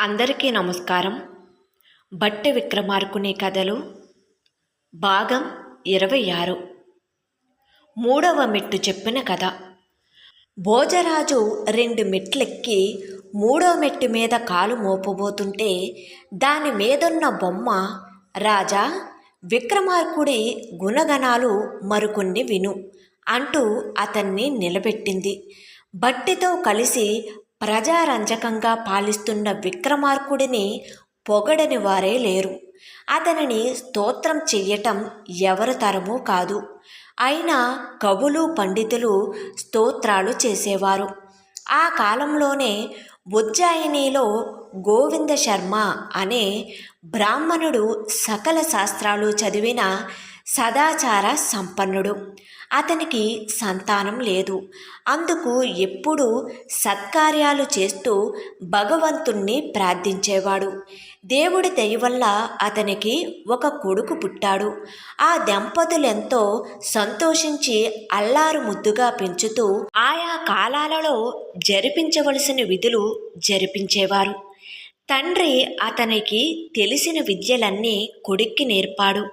అందరికీ నమస్కారం. బట్టె విక్రమార్కుని కథలు భాగం ఇరవై ఆరు మూడవ మెట్టు చెప్పిన కథ. భోజరాజు రెండు మెట్లెక్కి మూడో మెట్టు మీద కాలు మోపబోతుంటే దాని మీదున్న బొమ్మ రాజా విక్రమార్కుడి గుణగణాలు మరికొన్ని విను అంటూ అతన్ని నిలబెట్టింది. బట్టితో కలిసి ప్రజారంజకంగా పాలిస్తున్న విక్రమార్కుడిని పొగడని వారే లేరు. అతనిని స్తోత్రం చెయ్యటం ఎవరి తరమూ కాదు. అయినా కవులు పండితులు స్తోత్రాలు చేసేవారు. ఆ కాలంలోనే ఉజ్జాయినిలో గోవింద శర్మ అనే బ్రాహ్మణుడు సకల శాస్త్రాలు చదివిన సదాచార సంపన్నుడు. అతనికి సంతానం లేదు. అందుకు ఎప్పుడూ సత్కార్యాలు చేస్తూ భగవంతుణ్ణి ప్రార్థించేవాడు. దేవుడి దయ వల్ల అతనికి ఒక కొడుకు పుట్టాడు. ఆ దంపతులెంతో సంతోషించి అల్లారు ముద్దుగా పెంచుతూ ఆయా కాలాలలో జరిపించవలసిన విధులు జరిపించేవారు. తండ్రి అతనికి తెలిసిన విద్యలన్నీ కొడుక్కి నేర్పాడు.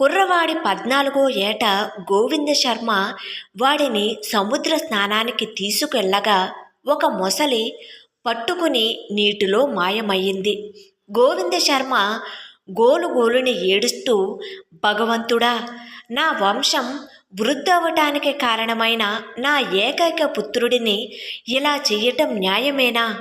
కుర్రవాడి పద్నాలుగో ఏట గోవింద శర్మ వాడిని సముద్ర స్నానానికి తీసుకెళ్ళగా ఒక మొసలి పట్టుకుని నీటిలో మాయమయ్యింది. గోవింద శర్మ గోలు గోలుని ఏడుస్తూ భగవంతుడా నా వంశం వృద్ధవటానికి కారణమైన నా ఏకైక పుత్రుడిని ఇలా చెయ్యటం న్యాయమేనా?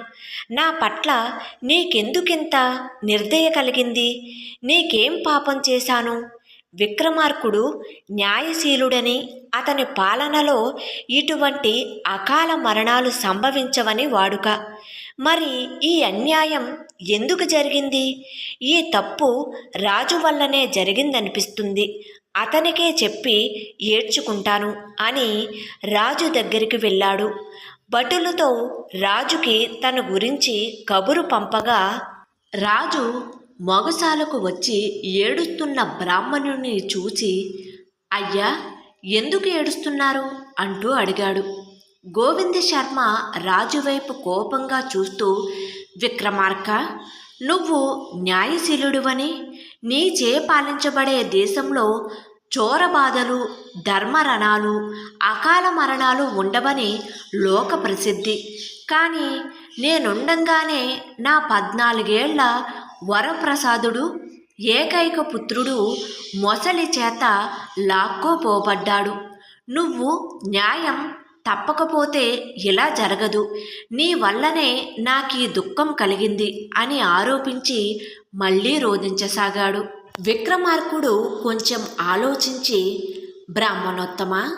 నా పట్ల నీకెందుకింత నిర్దయ కలిగింది? నీకేం పాపం చేశాను? విక్రమార్కుడు న్యాయశీలుడని అతని పాలనలో ఇటువంటి అకాల మరణాలు సంభవించవని వాడుక. మరి ఈ అన్యాయం ఎందుకు జరిగింది? ఈ తప్పు రాజు వల్లనే జరిగిందనిపిస్తుంది. అతనికే చెప్పి ఏడ్చుకుంటాను అని రాజు దగ్గరికి వెళ్ళాడు. భటులతో రాజుకి తన గురించి కబురు పంపగా రాజు మొగసాలకు వచ్చి ఏడుస్తున్న బ్రాహ్మణుని చూచి అయ్యా ఎందుకు ఏడుస్తున్నారు? అంటూ అడిగాడు. గోవింద శర్మ రాజువైపు కోపంగా చూస్తూ విక్రమార్క నువ్వు న్యాయశీలుడువని నీచే పాలించబడే దేశంలో చోరబాధలు ధర్మరణాలు అకాల మరణాలు ఉండవని లోక ప్రసిద్ధి. కానీ నేనుండంగానే నా పద్నాలుగేళ్ళ వరప్రసాదుడు ఏకైక పుత్రుడు మొసలి చేత లాక్కోపోబడ్డాడు. నువ్వు న్యాయం తప్పకపోతే ఇలా జరగదు. నీ వల్లనే నాకు ఈ దుఃఖం కలిగింది అని ఆరోపించి మళ్ళీ రోధించసాగాడు. విక్రమార్కుడు కొంచెం ఆలోచించి బ్రాహ్మణోత్తమ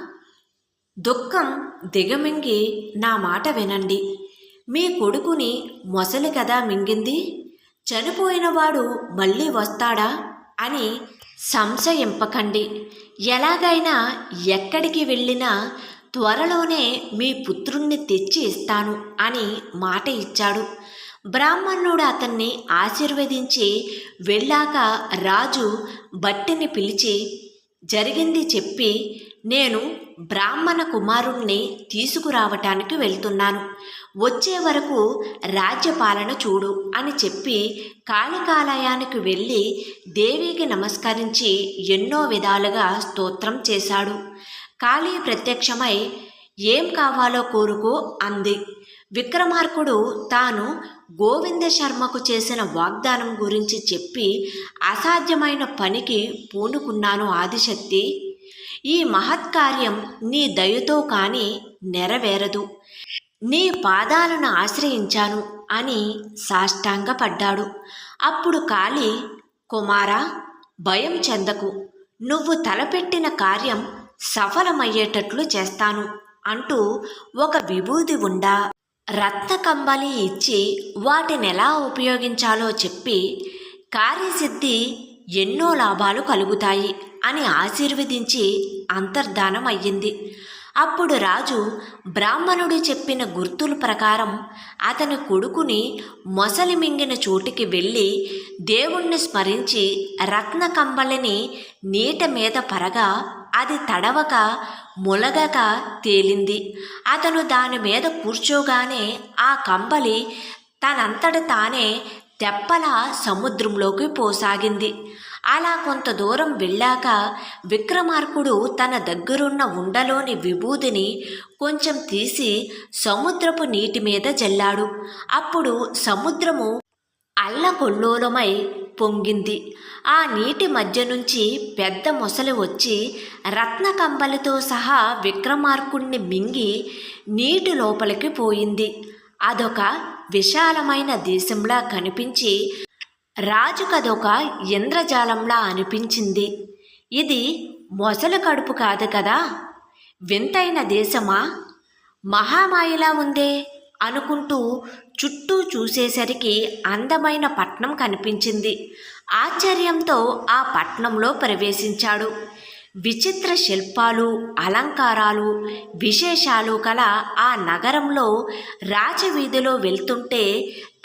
దుఃఖం దిగమింగి నా మాట వినండి. మీ కొడుకుని మొసలి కదా మింగింది? చనిపోయినవాడు మళ్ళీ వస్తాడా? అని సంశయింపకండి. ఎలాగైనా ఎక్కడికి వెళ్ళినా త్వరలోనే మీ పుత్రుణ్ణి తెచ్చి ఇస్తాను అని మాట ఇచ్చాడు. బ్రాహ్మణుడు అతన్ని ఆశీర్వదించి వెళ్ళాక రాజు బట్టిని పిలిచి జరిగింది చెప్పి నేను బ్రాహ్మణ కుమారుణ్ణి తీసుకురావటానికి వెళ్తున్నాను. వచ్చే వరకు రాజ్యపాలన చూడు అని చెప్పి కాళికాలయానికి వెళ్ళి దేవికి నమస్కరించి ఎన్నో విధాలుగా స్తోత్రం చేశాడు. కాళీ ప్రత్యక్షమై ఏం కావాలో కోరుకో అంది. విక్రమార్కుడు తాను గోవింద శర్మకు చేసిన వాగ్దానం గురించి చెప్పి అసాధ్యమైన పనికి పూనుకున్నాను ఆదిశక్తి. ఈ మహత్కార్యం నీ దయతో కానీ నెరవేరదు. నీ పాదాలను ఆశ్రయించాను అని సాష్టాంగపడ్డాడు. అప్పుడు కాళి కుమారా భయం చెందకు. నువ్వు తలపెట్టిన కార్యం సఫలమయ్యేటట్లు చేస్తాను అంటూ ఒక విభూది ఉండా. రత్న కంబలి ఇచ్చి వాటిని ఎలా ఉపయోగించాలో చెప్పి కార్యసిద్ధి ఎన్నో లాభాలు కలుగుతాయి. అని ఆశీర్వదించి అంతర్ధానం అయ్యింది. అప్పుడు రాజు బ్రాహ్మణుడు చెప్పిన గుర్తుల ప్రకారం అతని కొడుకుని మొసలి మింగిన చోటికి వెళ్ళి దేవుణ్ణి స్మరించి రత్న కంబళిని నీట మీద పరగా అది తడవక ములగక తేలింది. అతను దాని మీద కూర్చోగానే ఆ కంబలి తనంతట తానే తెప్పల సముద్రంలోకి పోసాగింది. అలా కొంత దూరం వెళ్ళాక విక్రమార్కుడు తన దగ్గరున్న ఉండలోని విభూదిని కొంచెం తీసి సముద్రపు నీటి మీద జల్లాడు. అప్పుడు సముద్రము అల్లకొల్లోలమై పొంగింది. ఆ నీటి మధ్య నుంచి పెద్ద మొసలి వచ్చి రత్నకంబలితో సహా విక్రమార్కుణ్ణి మింగి నీటి లోపలికి పోయింది. అదొక విశాలమైన దేశంలా కనిపించి రాజు కదొక ఇంద్రజాలంలా అనిపించింది. ఇది మొసలి కడుపు కాదు కదా. వింతైన దేశమా? మహామాయిలా ఉందే అనుకుంటూ చుట్టూ చూసేసరికి అందమైన పట్నం కనిపించింది. ఆశ్చర్యంతో ఆ పట్నంలో ప్రవేశించాడు. విచిత్ర శిల్పాలు అలంకారాలు విశేషాలు కల ఆ నగరంలో రాజవీధిలో వెళ్తుంటే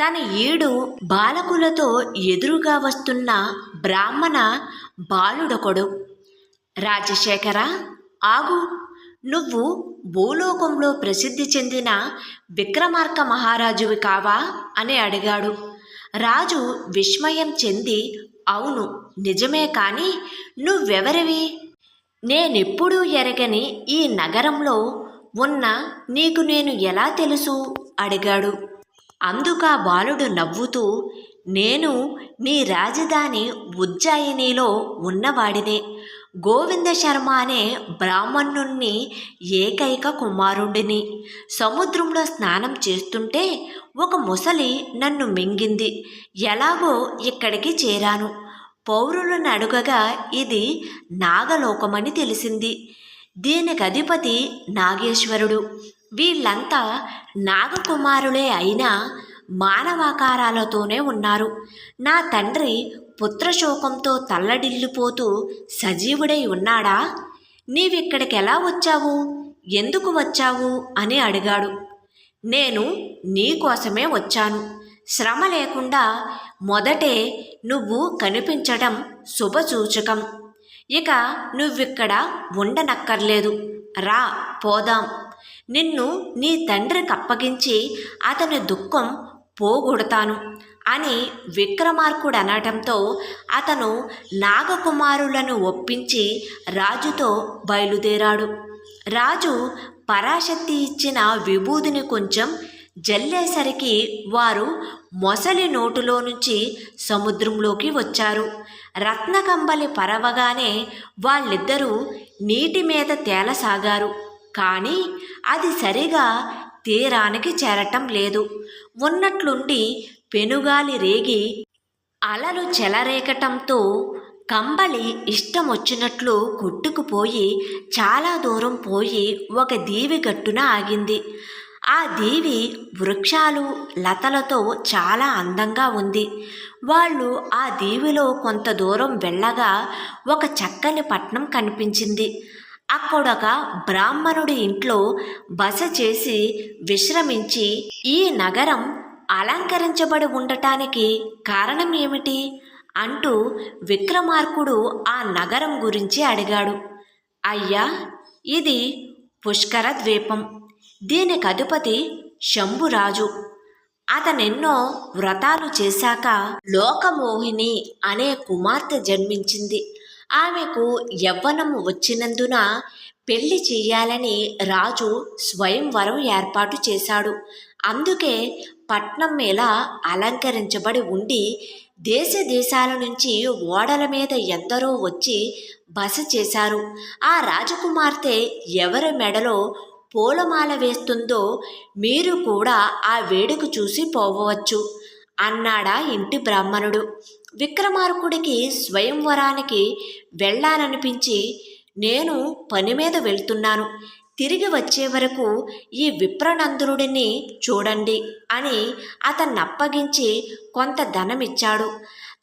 తన ఏడు బాలకులతో ఎదురుగా వస్తున్న బ్రాహ్మణ బాలుడొకడు. రాజశేఖర ఆగు. నువ్వు భూలోకంలో ప్రసిద్ధి చెందిన విక్రమార్క మహారాజువి కావా? అని అడిగాడు. రాజు విస్మయం చెంది అవును నిజమే కానీ నువ్వెవరివి? నేనెప్పుడూ ఎరగని ఈ నగరంలో ఉన్న నీకు నేను ఎలా తెలుసు? అడిగాడు. అందుకా బాలుడు నవ్వుతూ నేను నీ రాజధాని ఉజ్జాయినిలో ఉన్నవాడినే. గోవింద శర్మ అనే బ్రాహ్మణుణ్ణి ఏకైక కుమారుడిని. సముద్రంలో స్నానం చేస్తుంటే ఒక ముసలి నన్ను మింగింది. ఎలాగో ఇక్కడికి చేరాను. పౌరులను అడుగగా ఇది నాగలోకమని తెలిసింది. దీనికి అధిపతి నాగేశ్వరుడు. వీళ్ళంతా నాగకుమారులే అయినా మానవాకారాలతోనే ఉన్నారు. నా తండ్రి పుత్రశోకంతో తల్లడిల్లిపోతూ సజీవుడై ఉన్నాడా? నీవిక్కడికి ఎలా వచ్చావు? ఎందుకు వచ్చావు? అని అడిగాడు. నేను నీకోసమే వచ్చాను. శ్రమ లేకుండా మొదటే నువ్వు కనిపించడం శుభసూచకం. ఇక నువ్విక్కడ ఉండనక్కర్లేదు. రా పోదాం. నిన్ను నీ తండ్రికి అప్పగించి అతని దుఃఖం పోగొడతాను అని విక్రమార్కుడు అనటంతో అతను నాగకుమారులను ఒప్పించి రాజుతో బయలుదేరాడు. రాజు పరాశక్తి ఇచ్చిన విభూదిని కొంచెం జల్లేసరికి వారు మొసలి నోటులో నుంచి సముద్రంలోకి వచ్చారు. రత్నకంబలి పరవగానే వాళ్ళిద్దరూ నీటి మీద తేలసాగారు. కానీ అది సరిగా తీరానికి చేరటం లేదు. ఉన్నట్లుండి పెనుగాలి రేగి అలలు చెలరేగటంతో కంబలి ఇష్టం వచ్చినట్లు కొట్టుకుపోయి చాలా దూరం పోయి ఒక దీవి గట్టున ఆగింది. ఆ దీవి వృక్షాలు లతలతో చాలా అందంగా ఉంది. వాళ్ళు ఆ దీవిలో కొంత దూరం వెళ్ళగా ఒక చక్కని పట్నం కనిపించింది. అక్కడొక బ్రాహ్మణుడి ఇంట్లో బస చేసి విశ్రమించి ఈ నగరం అలంకరించబడి ఉండటానికి కారణం ఏమిటి? అంటూ విక్రమార్కుడు ఆ నగరం గురించి అడిగాడు. అయ్యా ఇది పుష్కర ద్వీపం. దీనికి అధిపతి శంభురాజు. అతనెన్నో వ్రతాలు చేశాక లోకమోహిని అనే కుమార్తె జన్మించింది. ఆమెకు యవ్వనం వచ్చినందున పెళ్ళి చేయాలని రాజు స్వయంవరం ఏర్పాటు చేశాడు. అందుకే పట్నం మీద అలంకరించబడి ఉండి దేశ దేశాల నుంచి ఓడల మీద ఎందరో వచ్చి బస చేశారు. ఆ రాజకుమార్తె ఎవరి మెడలో పూలమాల వేస్తుందో మీరు కూడా ఆ వేడుక చూసి పోవచ్చు అన్నాడా ఇంటి బ్రాహ్మణుడు. విక్రమార్కుడికి స్వయంవరానికి వెళ్ళాలనిపించి నేను పని మీద వెళ్తున్నాను. తిరిగి వచ్చే వరకు ఈ విప్రనందురుడిని చూడండి అని అతన్ని అప్పగించి కొంత ధనమిచ్చాడు.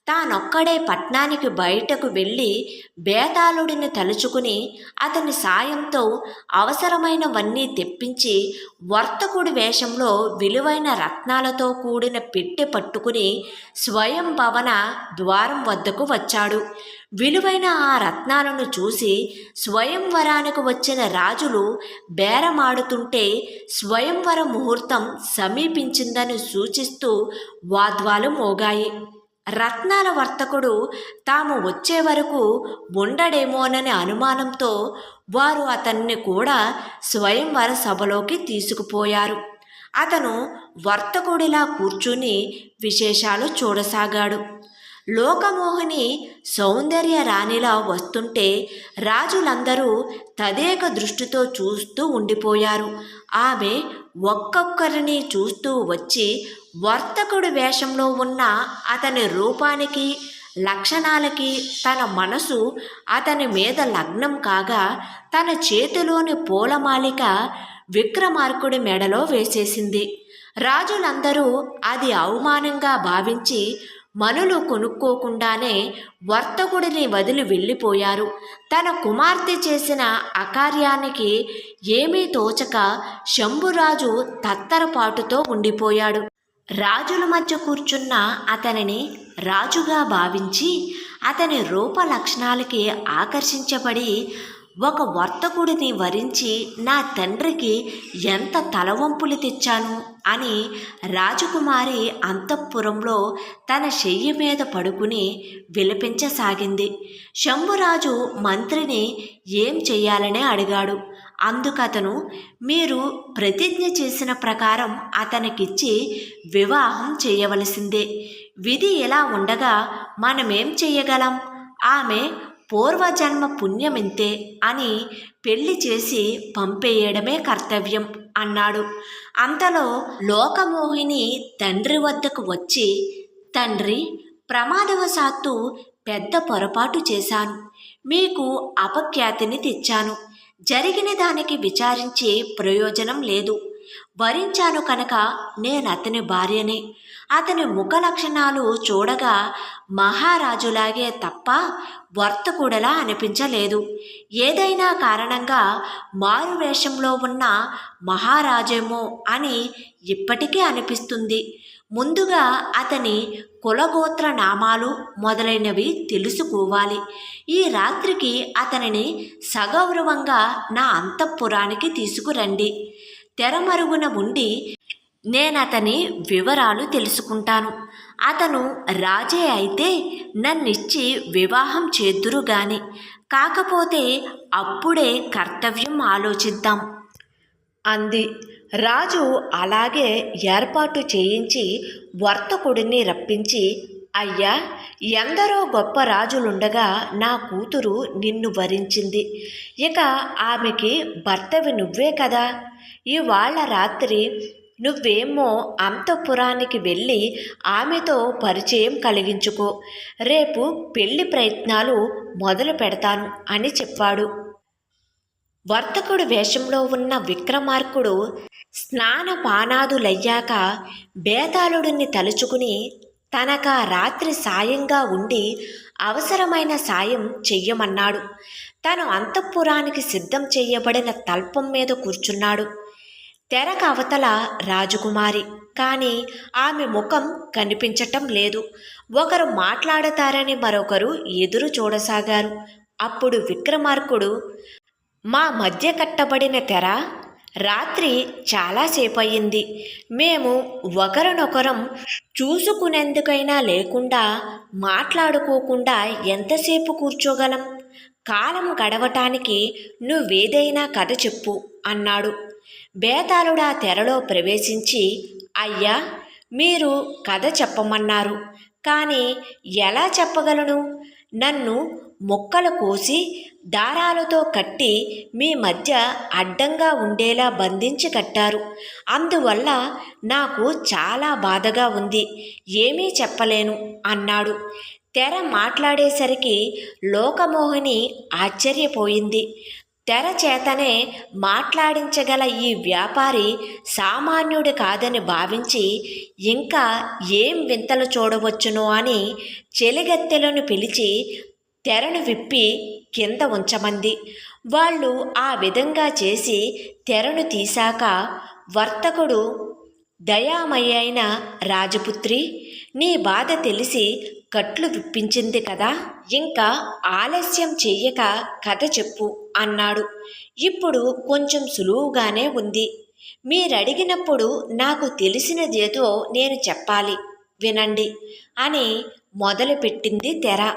తానొక్కడే పట్నానికి బయటకు వెళ్ళి బేతాళుడిని తలుచుకుని అతని సాయంతో అవసరమైనవన్నీ తెప్పించి వర్తకుడి వేషంలో విలువైన రత్నాలతో కూడిన పెట్టె పట్టుకుని స్వయం భవన ద్వారం వద్దకు వచ్చాడు. విలువైన ఆ రత్నాలను చూసి స్వయంవరానికి వచ్చిన రాజులు బేరమాడుతుంటే స్వయంవర ముహూర్తం సమీపించిందని సూచిస్తూ వాద్వాలు మోగాయి. రత్నాల వర్తకుడు తాము వచ్చే వరకు ఉండడేమోనని అనుమానంతో వారు అతన్ని కూడా స్వయంవర సభలోకి తీసుకుపోయారు. అతను వర్తకుడిలా కూర్చుని విశేషాలు చూడసాగాడు. లోకమోహిని సౌందర్య రాణిలా వస్తుంటే రాజులందరూ తదేక దృష్టితో చూస్తూ ఉండిపోయారు. ఆమె ఒక్కొక్కరిని చూస్తూ వచ్చి వర్తకుడు వేషంలో ఉన్న అతని రూపానికి లక్షణాలకి తన మనసు అతని మీద లగ్నం కాగా తన చేతిలోని పూలమాలిక విక్రమార్కుడి మెడలో వేసేసింది. రాజులందరూ అది అవమానంగా భావించి మనులు కొనుక్కోకుండానే వర్తకుడిని వదిలి వెళ్ళిపోయారు. తన కుమార్తె చేసిన అకార్యానికి ఏమీ తోచక శంభురాజు తత్తరపాటుతో ఉండిపోయాడు. రాజుల మధ్య కూర్చున్న అతనిని రాజుగా భావించి అతని రూప లక్షణాలకి ఆకర్షించబడి ఒక వర్తకుడిని వరించి నా తండ్రికి ఎంత తలవంపులు తెచ్చాను అని రాజకుమారి అంతఃపురంలో తన చెయ్యి మీద పడుకుని విలపించసాగింది. శంభురాజు మంత్రిని ఏం చెయ్యాలని అడిగాడు. అందుకతను మీరు ప్రతిజ్ఞ చేసిన ప్రకారం అతనికిచ్చి వివాహం చేయవలసిందే. విధి ఎలా ఉండగా మనమేం చెయ్యగలం? ఆమె పూర్వజన్మ పుణ్యమింతే అని పెళ్ళి చేసి పంపేయడమే కర్తవ్యం అన్నాడు. అంతలో లోకమోహిని తండ్రి వద్దకు వచ్చి తండ్రి ప్రమాదవశాత్తు పెద్ద పొరపాటు చేశాను. మీకు అపఖ్యాతిని తెచ్చాను. జరిగిన దానికి విచారించి ప్రయోజనం లేదు. వరించాను కనుక నేను అతని భార్యనే. అతని ముఖ లక్షణాలు చూడగా మహారాజులాగే తప్ప వర్తకుడలా అనిపించలేదు. ఏదైనా కారణంగా మారు వేషంలో ఉన్న మహారాజేమో అని ఇప్పటికీ అనిపిస్తుంది. ముందుగా అతని కులగోత్ర నామాలు మొదలైనవి తెలుసుకోవాలి. ఈ రాత్రికి అతనిని సగౌరవంగా నా అంతఃపురానికి తీసుకురండి. తెరమరుగున ఉండి నేనతని వివరాలు తెలుసుకుంటాను. అతను రాజే అయితే నన్నిచ్చి వివాహం చేద్దురు గాని. కాకపోతే అప్పుడే కర్తవ్యం ఆలోచిద్దాం. అంది. రాజు అలాగే ఏర్పాటు చేయించి వర్తకుడిని రప్పించి అయ్యా ఎందరో గొప్ప రాజులుండగా నా కూతురు నిన్ను వరించింది. ఇక ఆమెకి భర్తవి నువ్వే కదా. ఇవాళ రాత్రి నువ్వేమో అంతఃపురానికి వెళ్ళి ఆమెతో పరిచయం కలిగించుకో. రేపు పెళ్ళి ప్రయత్నాలు మొదలు పెడతాను అని చెప్పాడు. వర్తకుడు వేషంలో ఉన్న విక్రమార్కుడు స్నానపానాదులయ్యాక బేతాళుడిని తలుచుకుని తనకా రాత్రి సాయంగా ఉండి అవసరమైన సాయం చెయ్యమన్నాడు. తను అంతఃపురానికి సిద్ధం చేయబడిన తల్పం మీద కూర్చున్నాడు. తెరకు అవతల రాజకుమారి. కానీ ఆమె ముఖం కనిపించటం లేదు. ఒకరు మాట్లాడతారని మరొకరు ఎదురు చూడసాగారు. అప్పుడు విక్రమార్కుడు మా మధ్య కట్టబడిన తెర రాత్రి చాలాసేపు అయింది మేము ఒకరినొకరం చూసుకునేందుకైనా లేకుండా మాట్లాడుకోకుండా ఎంతసేపు కూర్చోగలం? కాలం గడవటానికి నువ్వేదైనా కథ చెప్పు అన్నాడు. బేతాళుడా తెరలో ప్రవేశించి అయ్యా మీరు కథ చెప్పమన్నారు. కానీ ఎలా చెప్పగలను? నన్ను మొక్కలు కోసి దారాలతో కట్టి మీ మధ్య అడ్డంగా ఉండేలా బంధించి కట్టారు. అందువల్ల నాకు చాలా బాధగా ఉంది. ఏమీ చెప్పలేను అన్నాడు. తెర మాట్లాడేసరికి లోకమోహిని ఆశ్చర్యపోయింది. తెర చేతనే మాట్లాడించగల ఈ వ్యాపారి సామాన్యుడు కాదని భావించి ఇంకా ఏం వింతలు చూడవచ్చునో అని చెలిగత్తెలను పిలిచి తెరను విప్పి కింద ఉంచమంది. వాళ్ళు ఆ విధంగా చేసి తెరను తీశాక వర్తకుడు దయామయ్యైన రాజపుత్రి నీ బాధ తెలిసి కట్లు విప్పించింది కదా ఇంకా ఆలస్యం చెయ్యక కథ చెప్పు అన్నాడు. ఇప్పుడు కొంచెం సులువుగానే ఉంది. మీరడిగినప్పుడు నాకు తెలిసినదేదో నేను చెప్పాలి వినండి అని మొదలుపెట్టింది తెర.